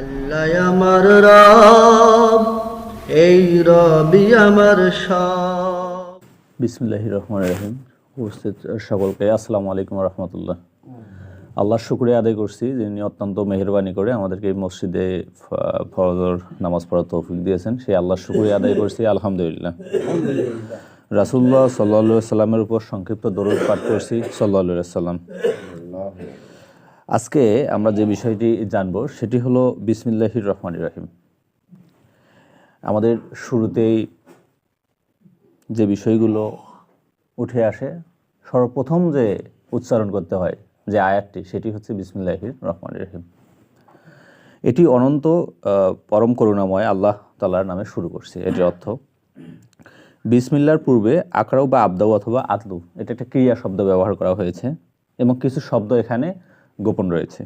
আল্লাহ আমার রব, এই রবি আমার বিসমিল্লাহ রহমান রহিম। উপস্থিত সকলকে আসসালামু আলাইকুম রহমতুল্লাহ। আল্লাহর শুক্রিয়া আদায় করছি যিনি অত্যন্ত মেহরবানি করে আমাদেরকে মসজিদে ফরজর নামাজ পড়ার তৌফিক দিয়েছেন। সেই আল্লাহ শুক্রিয়া আদায় করছি, আলহামদুলিল্লাহ। রাসুল্লাহ সাল্লা সাল্লামের উপর সংক্ষিপ্ত দরুদ পাঠ করছি সাল্লা সাল্লাম আজকে আমরা যে বিষয়টি জানব সেটি হলো বিসমিল্লাহির রহমান রহিম। আমাদের শুরুতেই যে বিষয়গুলো উঠে আসে, সর্বপ্রথম যে উচ্চারণ করতে হয়, যে আয়াতটি, সেটি হচ্ছে বিসমিল্লাহির রহমান রহিম। এটি অনন্ত পরম করুণাময় আল্লাহ তালার নামে শুরু করছে। এটির অর্থ, বিসমিল্লার পূর্বে আকরাও বা আবদাউ অথবা আতলু, এটা একটা ক্রিয়া শব্দ ব্যবহার করা হয়েছে এবং কিছু শব্দ এখানে গোপন রয়েছে।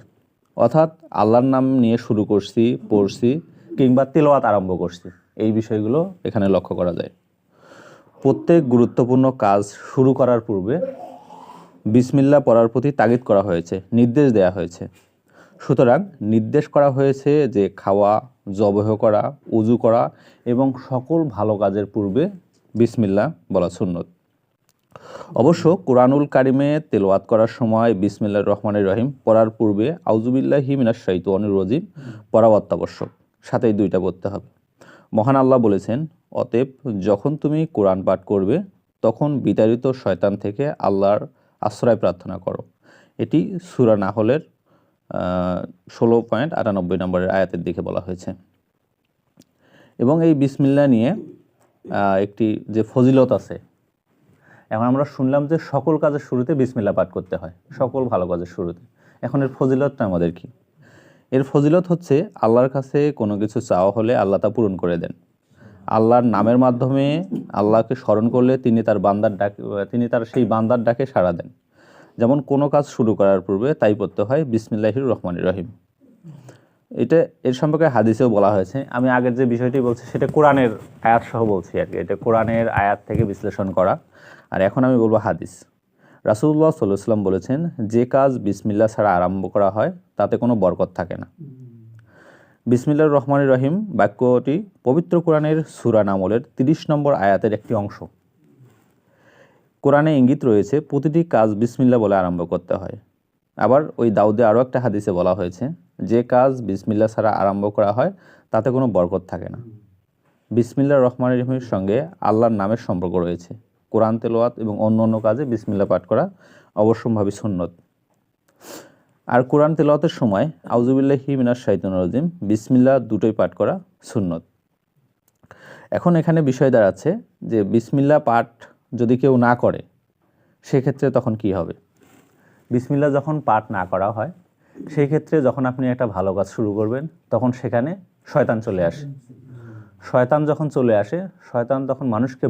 অর্থাৎ আল্লাহর নাম নিয়ে শুরু করছি, পড়ছি কিংবা তেলাওয়াত আরম্ভ করছি। এই বিষয়গুলো এখানে লক্ষ্য করা যায়। প্রত্যেক গুরুত্বপূর্ণ কাজ শুরু করার পূর্বে বিসমিল্লা পড়ার প্রতি তাগিদ করা হয়েছে, নির্দেশ দেয়া হয়েছে। সুতরাং নির্দেশ করা হয়েছে যে খাওয়া, জবহ করা, উজু করা এবং সকল ভালো কাজের পূর্বে বিসমিল্লা বলা সুন্নত। অবশ্য কোরআনুল কারিমে তেলাওয়াত করার সময় বিসমিল্লা রহমানের রহিম পড়ার পূর্বে আউজুবিল্লাহি মিনাশ শাইতানির রজিম পড়া অত্যাবশ্যক। সাথেই দুইটা পড়তে হবে। মহান আল্লাহ বলেছেন, অতএব যখন তুমি কোরআন পাঠ করবে, তখন বিতাড়িত শয়তান থেকে আল্লাহর আশ্রয় প্রার্থনা করো। এটি সুরা নাহলের ষোলো পয়েন্ট আটানব্বই নম্বরের আয়াতের দিকে বলা হয়েছে। এবং এই বিসমিল্লা নিয়ে একটি যে ফজিলত আছে এখন আমরা শুনলাম যে সকল কাজের শুরুতে বিসমিল্লা পাঠ করতে হয়। সকল ভালো কাজের শুরুতে। এখন এর ফজিলতটা আমাদের কি? এর ফজিলত হচ্ছে আল্লাহর কাছে কোনো কিছু চাওয়া হলে আল্লাহ তা পূরণ করে দেন। আল্লাহর নামের মাধ্যমে আল্লাহকে স্মরণ করলে তিনি তার বান্দার ডাক, তিনি তার সেই বান্দার ডাকে সাড়া দেন। যেমন কোনো কাজ শুরু করার পূর্বে তাই পড়তে হয় বিসমিল্লাহির রহমান রহিম। এটা এর সম্পর্কে হাদিসেও বলা হয়েছে। আমি আগের যে বিষয়টি বলছি, সেটা কোরআনের আয়াত সহ বলছি আর কি। এটা কোরআনের আয়াত থেকে বিশ্লেষণ করা। আর এখন আমি বলব হাদিস। রাসুল্লাহ সাল্লাম বলেছেন, যে কাজ বিসমিল্লা ছাড়া আরম্ভ করা হয়, তাতে কোনো বরকত থাকে না। বিসমিল্লা রহমান রহিম বাক্যটি পবিত্র কোরআনের সুরান আমলের তিরিশ নম্বর আয়াতের একটি অংশ। কোরআনে ইঙ্গিত রয়েছে, প্রতিটি কাজ বিসমিল্লা বলে আরম্ভ করতে হয়। আবার ওই দাউদে আরও একটা হাদিসে বলা হয়েছে যে কাজ বিসমিল্লা ছাড়া আরম্ভ করা হয়, তাতে কোনো বরকত থাকে না। বিসমিল্লা রহমান রহিমের সঙ্গে আল্লাহর নামের সম্পর্ক রয়েছে। কোরআন তেলোয়াত এবং অন্য অন্য কাজে বিসমিল্লা পাঠ করা অবশ্যম্ভাবী সুন্নত। আর কোরআন তেলাওয়াতের সময় আউজুবিল্লাহি মিনাস শাইতান রাজিম, বিসমিল্লা দুটোই পাঠ করা সুন্নত। এখন এখানে বিষয় দাঁড়াচ্ছে যে বিসমিল্লা পাঠ যদি কেউ না করে, সেক্ষেত্রে তখন কি হবে? বিসমিল্লা যখন পাঠ না করা হয় সেই ক্ষেত্রে যখন আপনি একটা ভালো কাজ শুরু করবেন, তখন সেখানে শয়তান চলে আসে। শয়তান যখন চলে আসে, শয়তান তখন মানুষকে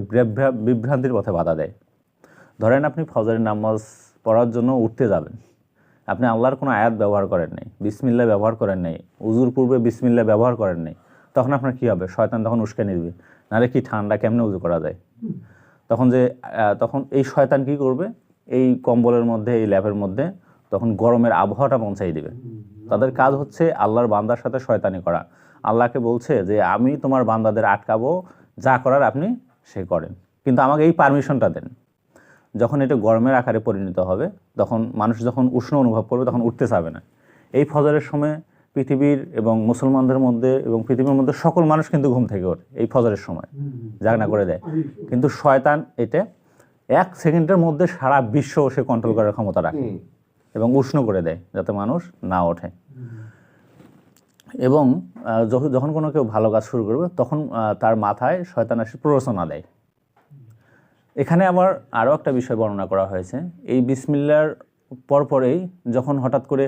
বিভ্রান্তির পথে বাধা দেয়। ধরেন আপনি ফজরের নামাজ পড়ার জন্য উঠতে যাবেন। আপনি আল্লাহর কোনো আয়াত ব্যবহার করেন নাই, বিসমিল্লা ব্যবহার করেন নাই, উজুর পূর্বে বিসমিল্লা ব্যবহার করেন নাই, তখন আপনার কী হবে? শয়তান তখন উস্কে নিবে। নাহলে কি ঠান্ডা কেমনে উজু করা যায়? তখন যে তখন এই শয়তান কি করবে? এই কম্বলের মধ্যে, এই ল্যাবের মধ্যে তখন গরমের আবহাওয়াটা পৌঁছাই দিবে। তাদের কাজ হচ্ছে আল্লাহর বান্দার সাথে শয়তানি করা। আল্লাহকে বলছে যে, আমি তোমার বান্দাদের আটকাবো, যা করার আপনি সে করেন। কিন্তু আমাকে এই পারমিশনটা দেন। যখন এটা গরমের আকারে পরিণত হবে, তখন মানুষ যখন উষ্ণ অনুভব করবে, তখন উঠতে চাবে না। এই ফজরের সময় পৃথিবীর এবং মুসলমানদের মধ্যে এবং পৃথিবীর মধ্যে সকল মানুষ কিন্তু ঘুম থেকে ওঠে, এই ফজরের সময়। জাগনা করে দেয়। কিন্তু শয়তান এটা এক সেকেন্ডের মধ্যে সারা বিশ্ব সে কন্ট্রোল করার ক্ষমতা রাখে। এবং উষ্ণ করে দেয় যাতে মানুষ না ওঠে। এবং যখন কোনো কেউ ভালো কাজ শুরু করবে, তখন তার মাথায় শয়তান এসে প্ররোচনা দেয়। এখানে আবার আরও একটা বিষয় বর্ণনা করা হয়েছে। এই বিসমিল্লার পরপরেই যখন হঠাৎ করে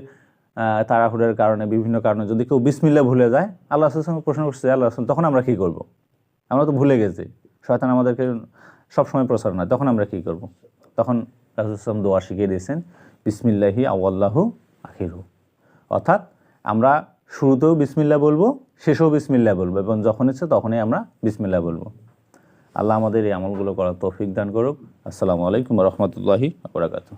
তাড়াহুড়ের কারণে, বিভিন্ন কারণে যদি কেউ বিসমিল্লা ভুলে যায়, আল্লাহ রাসূলের সঙ্গে প্রশ্ন করছে আল্লাহ রাসূল, তখন আমরা কী করব? আমরা তো ভুলে গেছি। শয়তান আমাদেরকে সবসময় প্রচারণা তখন আমরা কী করব? তখন রাসুলাম দোয়া শিখিয়ে দিয়েছেন বিসমিল্লাহি আউ্লাহ আখিরু অর্থাৎ আমরা শুরুতেও বিসমিল্লা বলব, শেষেও বিসমিল্লা বলব এবং যখন ইচ্ছে তখনই আমরা বিসমিল্লা বলব। আল্লাহ আমাদের এই আমলগুলো করার তৌফিক দান করুক। আসসালামু আলাইকুম রহমতুল্লাহি আবরাকাতু